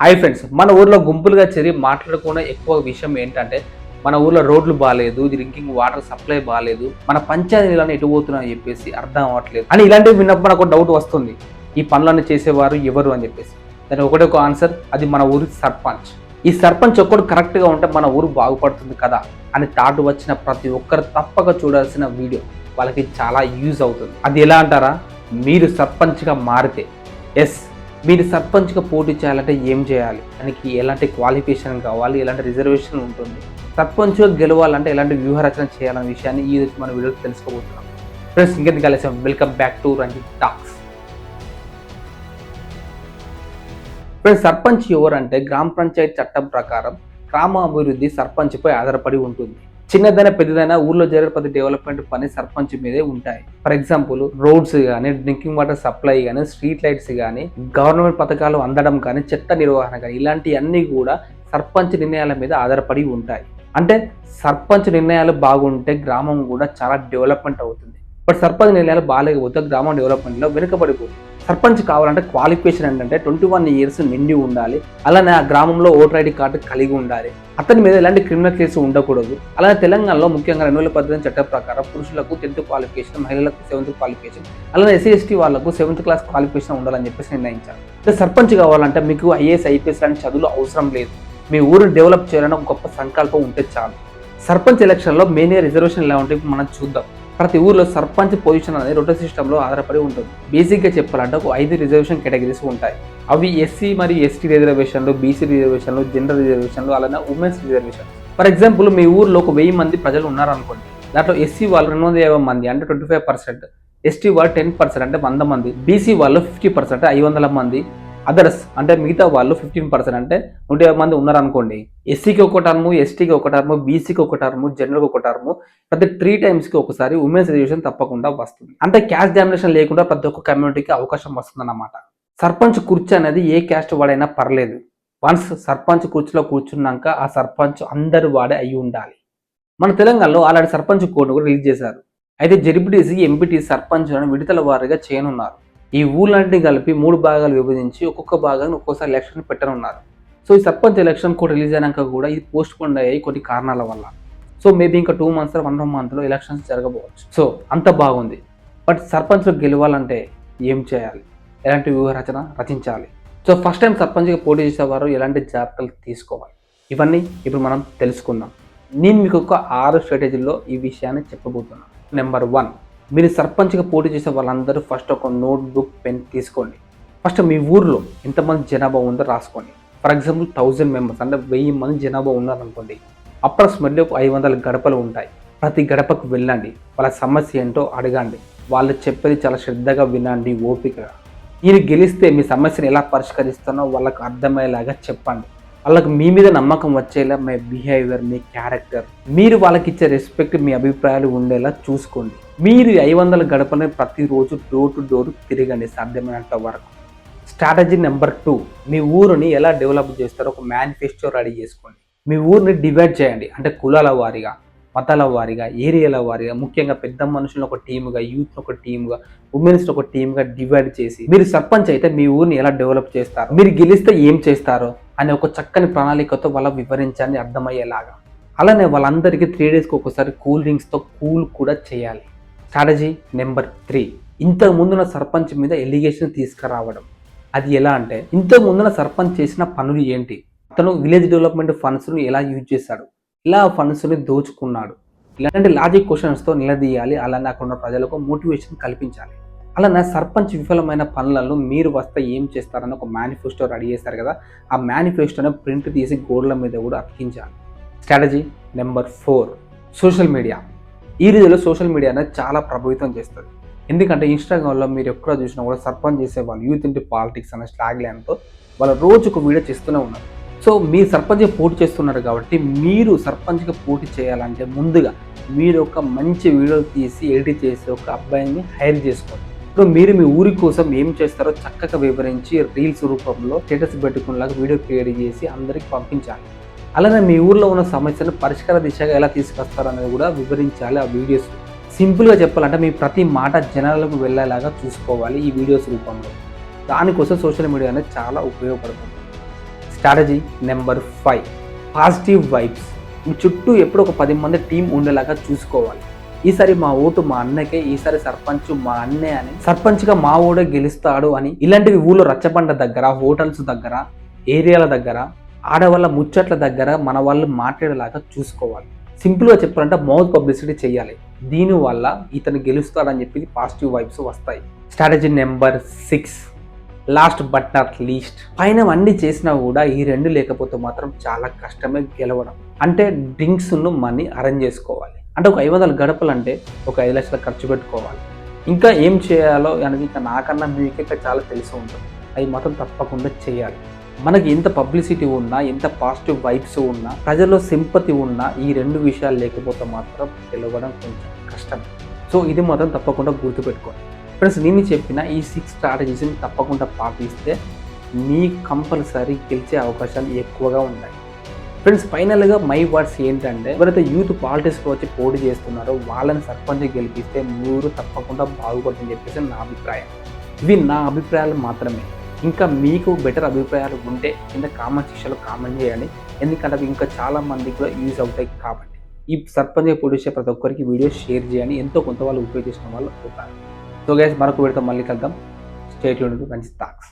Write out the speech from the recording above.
Hi friends మన ఊర్లో గుంపులుగా చేరి మాట్లాడుకున్న ఎక్కువ విషయం ఏంటంటే మన ఊర్లో రోడ్లు బాగాలేదు డ్రింకింగ్ వాటర్ సప్లై బాగాలేదు మన పంచాయతీ నీళ్ళని ఎటు పోతున్నాయని చెప్పేసి అర్థం అవ్వట్లేదు. అని ఇలాంటివి విన్నప్పుడు నాకు డౌట్ వస్తుంది. ఈ పనులన్నీ చేసేవారు ఎవరు అని చెప్పేసి. దానికి ఒకటే ఒక ఆన్సర్ అది మన ఊరి సర్పంచ్. ఈ సర్పంచ్ ఒక్కడు కరెక్ట్గా ఉంటే మన ఊరు బాగుపడుతుంది కదా అని థాట్ వచ్చిన ప్రతి ఒక్కరు తప్పక చూడాల్సిన వీడియో వాళ్ళకి చాలా యూజ్ అవుతుంది. అది ఎలా అంటారా? మీరు సర్పంచ్గా మారితే. ఎస్ మీరు సర్పంచ్గా పోటీ చేయాలంటే ఏం చేయాలి? దానికి ఎలాంటి క్వాలిఫికేషన్ కావాలి? ఎలాంటి రిజర్వేషన్ ఉంటుంది? సర్పంచ్గా గెలవాలంటే ఎలాంటి వ్యూహరచన చేయాలనే విషయాన్ని ఈ రోజు మన వీడియోలో తెలుసుకోబోతున్నాం. ఫ్రెండ్స్ ఇంకెందుకు కలిసాం welcome back to Ranjith talks friends sarpanch ఎవరంటే గ్రామ పంచాయతీ చట్టం ప్రకారం గ్రామ అభివృద్ధి సర్పంచ్పై ఆధారపడి ఉంటుంది. చిన్నదైనా పెద్దదైనా ఊర్లో జరిగే ప్రతి డెవలప్మెంట్ పని సర్పంచ్ మీదే ఉంటాయి. ఫర్ ఎగ్జాంపుల్ రోడ్స్ కానీ డ్రింకింగ్ వాటర్ సప్లై కానీ స్ట్రీట్ లైట్స్ కానీ గవర్నమెంట్ పథకాలు అందడం కానీ చెత్త నిర్వహణ కానీ ఇలాంటివన్నీ కూడా సర్పంచ్ నిర్ణయాల మీద ఆధారపడి ఉంటాయి. అంటే సర్పంచ్ నిర్ణయాలు బాగుంటే గ్రామం కూడా చాలా డెవలప్మెంట్ అవుతుంది. బట్ సర్పంచ్ నిర్ణయాలు బాగాలేకపోతే గ్రామం డెవలప్మెంట్లో వెనుకబడిపోతుంది. సర్పంచ్ కావాలంటే క్వాలిఫికేషన్ ఏంటంటే ట్వంటీ వన్ ఇయర్స్ నిండి ఉండాలి. అలానే ఆ గ్రామంలో ఓటర్ ఐడి కార్డు కలిగి ఉండాలి. అతని మీద ఎలాంటి క్రిమినల్ కేసు ఉండకూడదు. అలానే తెలంగాణలో ముఖ్యంగా రెండు వేల పద్దెనిమిది చట్టం ప్రకారం పురుషులకు టెన్త్ క్వాలిఫికేషన్ మహిళలకు సెవెంత్ క్వాలిఫికేషన్ అలానే ఎస్సీ ఎస్టీ వాళ్ళకు సెవెంత్ క్లాస్ క్వాలిఫికేషన్ ఉండాలని చెప్పేసి నిర్ణయించారు. అంటే సర్పంచ్ కావాలంటే మీకు ఐఏఎస్ ఐపీఎస్ లాంటి చదువులు అవసరం లేదు. మీ ఊరిని డెవలప్ చేయాలని ఒక గొప్ప సంకల్పం ఉంటే చాలు. సర్పంచ్ ఎలక్షన్లో మెయిన్ రిజర్వేషన్ ఎలా ఉంటాయి మనం చూద్దాం. ప్రతి ఊర్లో సర్పంచ్ పొజిషన్ అనేది రొటో సిస్టంలో ఆధారపడి ఉంటుంది. బేసిక్గా చెప్పాలంటే ఒక ఐదు రిజర్వేషన్ కేటగిరీస్ ఉంటాయి. అవి ఎస్సీ మరియు ఎస్టీ రిజర్వేషన్లు బీసీ రిజర్వేషన్లు జనరల్ రిజర్వేషన్లు అలానే ఉమెన్స్ రిజర్వేషన్ ఫర్ ఎగ్జాంపుల్ మీ ఊర్లో ఒక వెయ్యి మంది ప్రజలు ఉన్నారనుకోండి. దాంట్లో ఎస్సీ వాళ్ళు రెండు వందల యాభై మంది అంటే ట్వంటీ ఫైవ్ పర్సెంట్ ఎస్టీ వాళ్ళు టెన్ పర్సెంట్ అంటే వంద మంది. బీసీ వాళ్ళు ఫిఫ్టీ పర్సెంట్ ఐదు వందల మంది. అదర్స్ అంటే మిగతా వాళ్ళు ఫిఫ్టీన్ పర్సెంట్ అంటే నూట యాభై మంది ఉన్నారనుకోండి ఎస్సీకి ఒక టర్ము ఎస్టీకి ఒక టర్ము బీసీకి ఒక టర్ము జనరల్కి ఒక టర్ము ప్రతి త్రీ టైమ్స్కి ఒకసారి ఉమెన్స్ రిజర్వేషన్ తప్పకుండా వస్తుంది. అంటే క్యాస్ట్ డామినేషన్ లేకుండా ప్రతి ఒక్క కమ్యూనిటీకి అవకాశం వస్తుందన్నమాట. సర్పంచ్ కుర్చీ అనేది ఏ క్యాస్ట్ వాడైనా పర్లేదు. వన్స్ సర్పంచ్ కుర్చీలో కూర్చున్నాక ఆ సర్పంచ్ అందరు వాడే అయి ఉండాలి. మన తెలంగాణలో అలాంటి సర్పంచ్ కోడ్ను కూడా రిలీజ్ చేశారు. అయితే జెడ్పీటీసీ ఎంపీటీ సర్పంచ్లను విడతల వారీగా చేయనున్నారు. ఈ ఊళ్ళన్నింటినీ కలిపి మూడు భాగాలు విభజించి ఒక్కొక్క భాగాన్ని ఒక్కోసారి ఎలక్షన్ పెట్టనున్నారు. సో ఈ సర్పంచ్ ఎలక్షన్ కూడా రిలీజ్ అయినాక కూడా ఇది పోస్ట్ పోన్ అయ్యాయి కొన్ని కారణాల వల్ల. సో మేబీ ఇంకా టూ మంత్స్ వన్ మంత్లో ఎలక్షన్స్ జరగబోవచ్చు. సో అంత బాగుంది. బట్ సర్పంచ్లో గెలవాలంటే ఏం చేయాలి? ఎలాంటి వ్యూహ రచన రచించాలి సో ఫస్ట్ టైం సర్పంచ్గా పోటీ చేసేవారు ఎలాంటి జాగ్రత్తలు తీసుకోవాలి? ఇవన్నీ ఇప్పుడు మనం తెలుసుకుందాం. నేను మీకు ఒక ఆరు స్ట్రాటజీల్లో ఈ విషయాన్ని చెప్పబోతున్నాను. నెంబర్ వన్ మీరు సర్పంచ్గా పోటీ చేసే వాళ్ళందరూ ఫస్ట్ ఒక నోట్బుక్ పెన్ తీసుకోండి. ఫస్ట్ మీ ఊర్లో ఎంతమంది జనాభా ఉందో రాసుకోండి. ఫర్ ఎగ్జాంపుల్ థౌజండ్ మెంబర్స్ అంటే వెయ్యి మంది జనాభా ఉన్నారనుకోండి అప్రాక్సిమేట్లీ ఒక ఐదు వందల గడపలు ఉంటాయి. ప్రతి గడపకు వెళ్ళండి వాళ్ళ సమస్య ఏంటో అడగండి. వాళ్ళు చెప్పేది చాలా శ్రద్ధగా వినండి ఓపికగా. మీరు గెలిస్తే మీ సమస్యను ఎలా పరిష్కరిస్తానో వాళ్ళకు అర్థమయ్యేలాగా చెప్పండి. వాళ్ళకు మీ మీద నమ్మకం వచ్చేలా మీ బిహేవియర్ మీ క్యారెక్టర్ మీరు వాళ్ళకి ఇచ్చే రెస్పెక్ట్ మీ అభిప్రాయాలు ఉండేలా చూసుకోండి. మీరు ఐదు వందల గడపని ప్రతిరోజు డోర్ టు డోర్ తిరగండి సాధ్యమైనంత వరకు. స్ట్రాటజీ నెంబర్ టూ మీ ఊరిని ఎలా డెవలప్ చేస్తారో ఒక మేనిఫెస్టో రెడీ చేసుకోండి. మీ ఊరిని డివైడ్ చేయండి అంటే కులాల వారీగా మతాల వారీగా ఏరియాల వారీగా ముఖ్యంగా పెద్ద మనుషులను ఒక టీముగా యూత్ ఒక టీముగా ఉమెన్స్ ఒక టీముగా డివైడ్ చేసి మీరు సర్పంచ్ అయితే మీ ఊరిని ఎలా డెవలప్ చేస్తారు మీరు గెలిస్తే ఏం చేస్తారో అనే ఒక చక్కని ప్రణాళికతో వాళ్ళ వివరించాలని అర్థమయ్యేలాగా. అలానే వాళ్ళందరికీ త్రీ డేస్కి ఒకసారి కూల్ డ్రింక్స్తో కూల్ కూడా చేయాలి. Strategy number three. ఇంతకు ముందున్న సర్పంచ్ మీద ఎలిగేషన్ తీసుకురావడం. అది ఎలా అంటే ఇంతకు ముందున సర్పంచ్ చేసిన పనులు ఏంటి? అతను విలేజ్ డెవలప్మెంట్ ఫండ్స్ను ఎలా యూజ్ చేశాడు? ఇలా ఫండ్స్ని దోచుకున్నాడు? ఇలాంటి లాజిక్ క్వశ్చన్స్తో నిలదీయాలి. అలానే అక్కడ ఉన్న ప్రజలకు మోటివేషన్ కల్పించాలి. అలానే సర్పంచ్ విఫలమైన పనులను మీరు వస్తే ఏం చేస్తారని ఒక మేనిఫెస్టో రెడీ చేశారు కదా. ఆ మేనిఫెస్టోని ప్రింట్ తీసి గోడల మీద కూడా అతికించాలి. Strategy number four. Social media. ఈ రీతిలో సోషల్ మీడియా అనేది చాలా ప్రభావితం చేస్తుంది. ఎందుకంటే ఇన్స్టాగ్రామ్లో మీరు ఎక్కడ చూసినా కూడా సర్పంచ్ చేసే వాళ్ళు యూత్ ఇంటి పాలిటిక్స్ అనే స్లాగ్ లైన్తో వాళ్ళు రోజుకు వీడియో చేస్తూనే ఉన్నారు. సో మీ సర్పంచ్గా పోటీ చేస్తున్నారు కాబట్టి మీరు సర్పంచ్గా పోటీ చేయాలంటే ముందుగా మీరు ఒక మంచి వీడియో తీసి ఎడిట్ చేసి ఒక అబ్బాయిని హైర్ చేసుకోండి. ఇప్పుడు మీరు మీ ఊరి కోసం ఏం చేస్తారో చక్కగా వివరించి రీల్స్ రూపంలో స్టేటస్ పెట్టుకునేలాగా వీడియో క్రియేట్ చేసి అందరికి పంపించాలి. అలానే మీ ఊర్లో ఉన్న సమస్యను పరిష్కార దిశగా ఎలా తీసుకొస్తారు అనేది కూడా వివరించాలి ఆ వీడియోస్. సింపుల్గా చెప్పాలంటే మీ ప్రతి మాట జనాలకు వెళ్ళేలాగా చూసుకోవాలి ఈ వీడియోస్ రూపంలో. దానికోసం సోషల్ మీడియా అనేది చాలా ఉపయోగపడుతుంది. Strategy number five. Positive vibes. మీ చుట్టూ ఎప్పుడు ఒక పది మంది టీం ఉండేలాగా చూసుకోవాలి. ఈసారి మా ఓటు మా అన్నకే ఈసారి సర్పంచ్ మా అన్నే అని. సర్పంచ్గా మా ఓడే గెలుస్తాడు అని. ఇలాంటివి ఊళ్ళో రచ్చబండ దగ్గర హోటల్స్ దగ్గర ఏరియాల దగ్గర ఆడవాళ్ళ ముచ్చట్ల దగ్గర మన వాళ్ళు మాట్లాడేలాగా చూసుకోవాలి. సింపుల్గా చెప్పాలంటే మౌత్ పబ్లిసిటీ చేయాలి. దీనివల్ల ఇతను గెలుస్తాడని చెప్పి పాజిటివ్ వైబ్స్ వస్తాయి. Strategy number six last but not least పైన అన్ని చేసినా కూడా ఈ రెండు లేకపోతే మాత్రం చాలా కష్టమే గెలవడం. అంటే డ్రింక్స్ను మనీ అరేంజ్ చేసుకోవాలి. అంటే ఒక ఐదు వందల గడపలంటే ఒక ఐదు లక్షలు ఖర్చు పెట్టుకోవాలి. ఇంకా ఏం చేయాలో అనేది ఇంకా నాకన్నా మీకు ఇంకా చాలా తెలిసి ఉంటుంది. అది మాత్రం తప్పకుండా చేయాలి. మనకి ఎంత పబ్లిసిటీ ఉన్నా ఎంత పాజిటివ్ వైబ్స్ ఉన్నా ప్రజల్లో సింపతి ఉన్నా ఈ రెండు విషయాలు లేకపోతే మాత్రం గెలవడం కొంచెం కష్టం. సో ఇది మాత్రం తప్పకుండా గుర్తుపెట్టుకోండి. ఫ్రెండ్స్ నేను చెప్పిన ఈ సిక్స్ స్ట్రాటజీస్ని తప్పకుండా పాటిస్తే మీ కంపల్సరీ గెలిచే అవకాశాలు ఎక్కువగా ఉన్నాయి ఫ్రెండ్స్ ఫైనల్గా మై వర్డ్స్ ఏంటంటే ఎవరైతే యూత్ పాలిటిక్స్లో వచ్చి పోటీ చేస్తున్నారో వాళ్ళని సర్పంచ్ గెలిపిస్తే మీరు తప్పకుండా బాగుపడుతుందని చెప్పేసి నా అభిప్రాయం. ఇవి నా అభిప్రాయాలు మాత్రమే. ఇంకా మీకు బెటర్ అభిప్రాయాలు ఉంటే కింద కామెంట్ సెక్షన్లో కామెంట్ చేయండి. ఎందుకంటే అవి ఇంకా చాలా మందికి కూడా యూజ్ అవుతాయి కాబట్టి. ఈ సర్పంచ్ పొడిచే ప్రతి ఒక్కరికి వీడియో షేర్ చేయండి. ఎంతో కొంత వాళ్ళు ఉపయోగించిన వాళ్ళు అవుతారు సో గైస్ మరొక వీడితో మళ్ళీ కలుద్దాం. స్టేట్ యూనిట్ మంచి థాక్స్